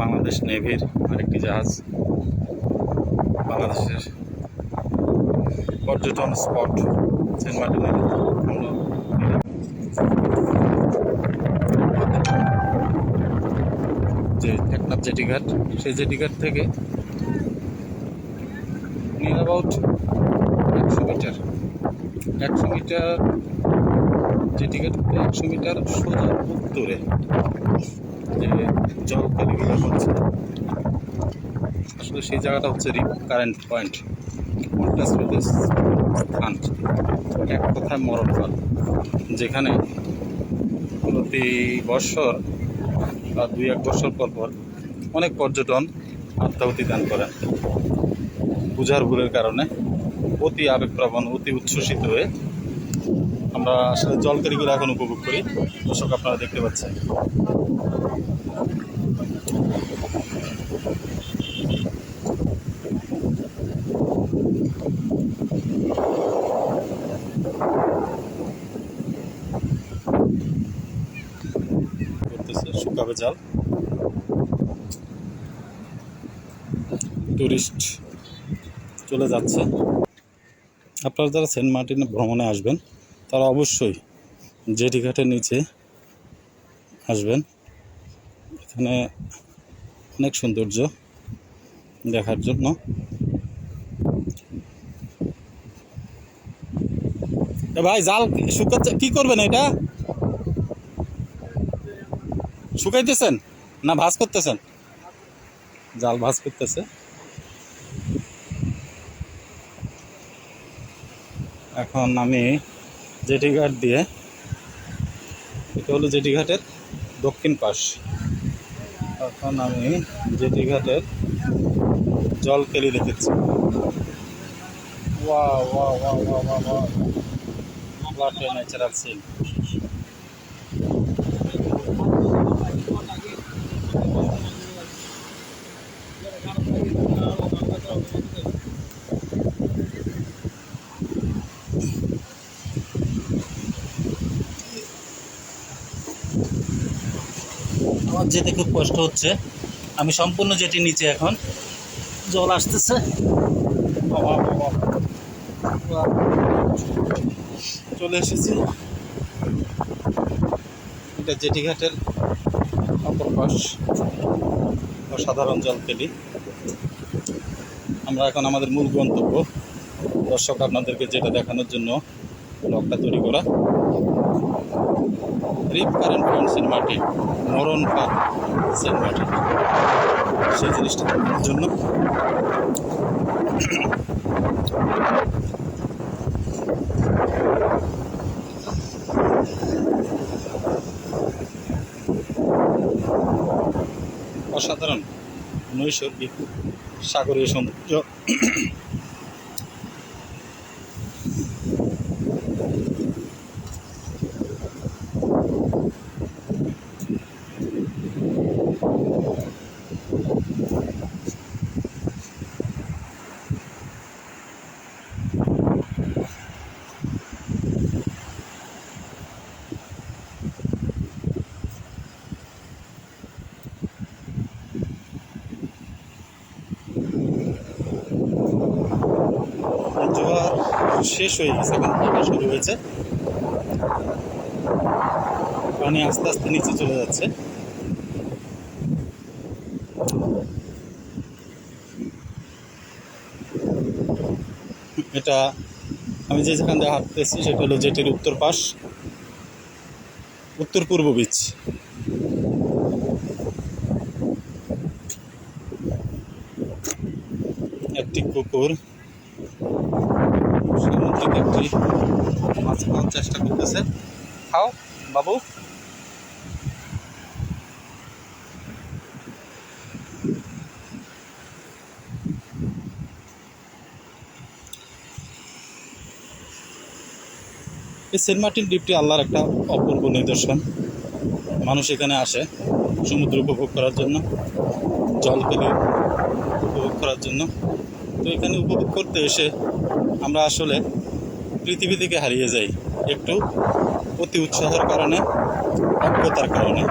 বাংলাদেশ নেভির আরেকটি জাহাজ বাংলাদেশের পর্যটন স্পট সেন্ট মার্টিনের যে টেকনাফ জেটিঘাট সেই জেটিঘাট থেকে নিয়ার অ্যাবাউট একশো মিটার। একশো মিটার জেটিঘাট একশো মিটার সোজা উত্তরে। যে জলকালিগুলো হচ্ছে। আসলে সেই জায়গাটা হচ্ছে রিপ কারেন্ট পয়েন্ট। প্রদেশ স্থান। এক কথায় মরণফল যেখানে প্রতি বৎসর বা দুই এক বছর পর পর অনেক পর্যটন আত্মাহুতি দান করেন পূজার ভুলের কারণে অতি আবেগপ্রবণ, অতি উচ্ছ্বসিত হয়ে আমরা আসলে জলকারিগুলো এখন উপভোগ করি। দর্শক, আপনারা দেখতে পাচ্ছেন। শুকাবে জাল। টুরিস্ট চলে যাচ্ছে। আপনারা যারা সেন্ট মার্টিনে ভ্রমণে আসবেন, তারা অবশ্যই জেটি ঘাটের নিচে আসবেন। এখানে অনেক সৌন্দর্য দেখার জন্য। ভাই, জাল শুকাচ্ছে, কি করবেন এটা? শুকাইতেছেন না ভাজ করতেছেন? জাল ভাজ করতেছে। এখন আমি জেটি ঘাট দিয়ে, এটা হলো জেটি ঘাটের দক্ষিণ পাশ। এখন আমি জেটি ঘাটের জল কেলি দেখেছি। ওয়া ওয়া ওয়া ওয়া ওয়া ওয়া What a আমার যেতে খুব কষ্ট হচ্ছে। আমি সম্পূর্ণ যেটি নিচে এখন। জল আসতেছে। চলে এসেছি। এটা জেটি ঘাটের অপর পাশ। অসাধারণ জল পেলি। আমরা এখন আমাদের মূল গন্তব্য। দর্শক, আপনাদেরকে যেটা দেখানোর জন্য ব্লগটা তৈরি করা। Rip current point Saint Martin মরণ পার সেন্ট মার্টিন সেই জিনিসটা দেখানোর জন্য। অসাধারণ নৈসর্গিক সাগরীয় সৌন্দর্য। শেষ হয়ে গেছে এখন শুরু হয়েছে। পানি আস্তে আস্তে নিচে চলে যাচ্ছে। এটা আমি যে যেখান দিয়ে হাঁটতেছি, সেটা হলো জেটির উত্তর পাশ, উত্তর পূর্ব বিচ একটি কুকুর সামুদ্রিক একটি মাছ খাওয়ার চেষ্টা করতেছে। খাও, বাবু। এই সেন্ট মার্টিন দ্বীপটি আল্লাহর একটা অপূর্ব নিদর্শন। মানুষ এখানে আসে সমুদ্র উপভোগ করার জন্য জল পেলে উপভোগ করার জন্য। তো এখানে উপভোগ করতে এসে আমরা আসলে পৃথিবী থেকে হারিয়ে যাই একটু অতি উৎসাহের কারণে, অজ্ঞতার কারণে।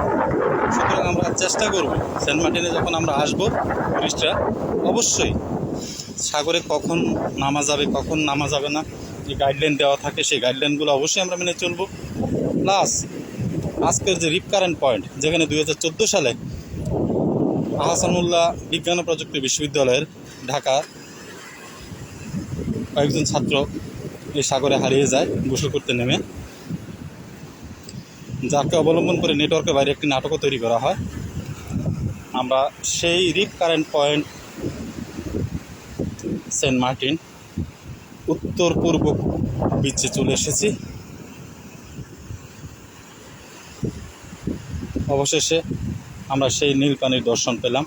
সুতরাং আমরা চেষ্টা করব, সেন্ট মার্টিনে যখন আমরা আসব টুরিস্টরা, অবশ্যই সাগরে কখন নামা যাবে, কখন নামা যাবে না যে গাইডলাইন দেওয়া থাকে, সেই গাইডলাইনগুলো অবশ্যই আমরা মেনে চলবো। প্লাস আজকের যে রিপ কারেন্ট পয়েন্ট যেখানে দু হাজার চোদ্দ সালে আহসানুল্লাহ বিজ্ঞান ও প্রযুক্তি বিশ্ববিদ্যালয়ের ঢাকা কয়েকজন ছাত্র এই সাগরে হারিয়ে যায়, গোসল করতে নেমে। যাকে অবলম্বন করে নেটওয়ার্কের বাইরে একটি নাটকও তৈরি করা হয়। আমরা সেই rip current point Saint Martin উত্তর পূর্ব বিচে চলে এসেছি। অবশেষে আমরা সেই নীল পানির দর্শন পেলাম।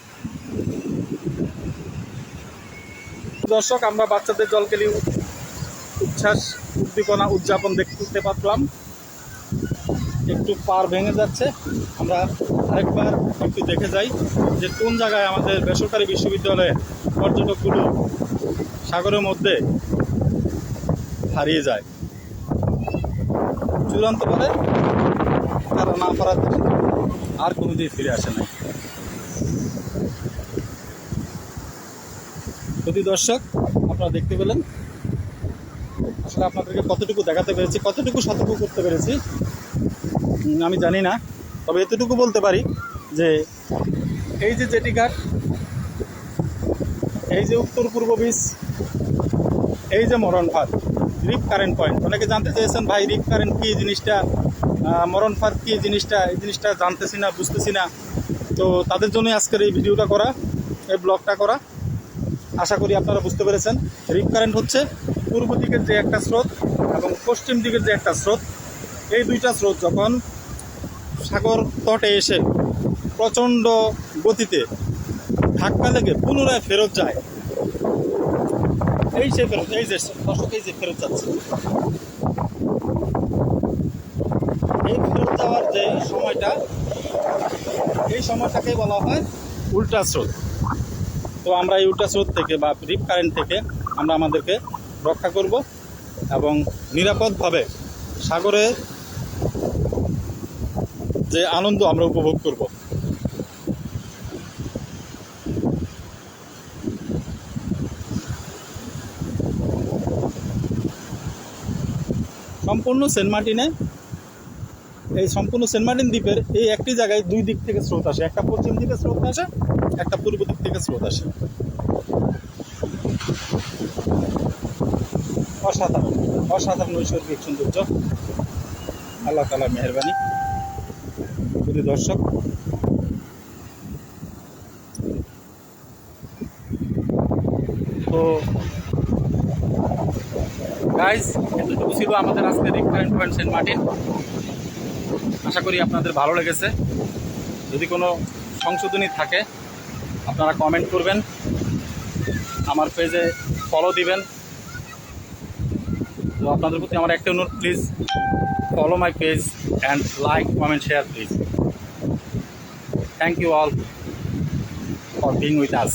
দর্শক, আমরা বাচ্চাদের জলকেলি উচ্ছ্বাস, উদ্দীপনা উদযাপন দেখতে পারলাম। একটু পার ভেঙে যাচ্ছে। আমরা আরেকবার একটু দেখে যাই যে কোন জায়গায় আমাদের বেসরকারি বিশ্ববিদ্যালয়ে পর্যটকগুলো সাগরের মধ্যে হারিয়ে যায়। চূড়ান্ত পরে তারা না পারার আর কোনোদিন ফিরে আসে না প্রতি দর্শক, আপনারা দেখতে পেলেন। আসলে আপনাদেরকে কতটুকু দেখাতে পেরেছি, কতটুকু সতর্ক করতে পেরেছি, আমি জানি না। তবে এতটুকু বলতে পারি যে এই যে জেটি ঘাট, এই যে উত্তর পূর্ব বিচ, এই যে মরণ ফাঁদ রিপ কারেন্ট পয়েন্ট। অনেকে জানতে চেয়েছেন, ভাই, রিপ কারেন্ট কী জিনিসটা? মরণ ফাঁদ কী জিনিসটা? এই জিনিসটা জানতেছি না, বুঝতেছি না। তো তাদের জন্যই আজকের এই ভিডিওটা করা, এই ব্লগটা করা। আশা করি আপনারা বুঝতে পেরেছেন। রিপ কারেন্ট হচ্ছে পূর্ব দিকের যে একটা স্রোত এবং পশ্চিম দিকের যে একটা স্রোত। এই দুইটা স্রোত যখন সাগর তটে এসে প্রচণ্ড গতিতে ধাক্কা লেগে পুনরায় ফেরত যায় এই যে ফেরত এই যে দর্শক এই যে ফেরত যাচ্ছে এই ফেরত যাওয়ার যে সময়টা এই সময়টাকে বলা হয় উল্টা স্রোত তো আমরা এই উল্টা স্রোত থেকে বা রিপ কারেন্ট থেকে আমরা আমাদেরকে রক্ষা করব এবং নিরাপদভাবে সাগরে যে আনন্দ আমরা উপভোগ করব। সম্পূর্ণ সেন্ট মার্টিনে, এই সম্পূর্ণ সেন্ট মার্টিন দ্বীপের এই একটি জায়গায় দুই দিক থেকে স্রোত আসে। একটা পশ্চিম দিকে স্রোত আসে, একটা পূর্ব দিক থেকে স্রোত আসে। অসাধারণ অসাধারণ নৈসর্গিক সৌন্দর্য। আল্লাহ তালা মেহরবানি। প্রিয় দর্শক, তো গাইজ এতটুকু ছিল আমাদের আজকে rip current point Saint Martin আশা করি আপনাদের ভালো লেগেছে। যদি কোনো সংশোধনী থাকে, আপনারা কমেন্ট করবেন। আমার পেজে ফলো দিবেন। তো আপনাদের প্রতি আমার একটা অনুরোধ please follow my page and like comment share please thank you all for being with us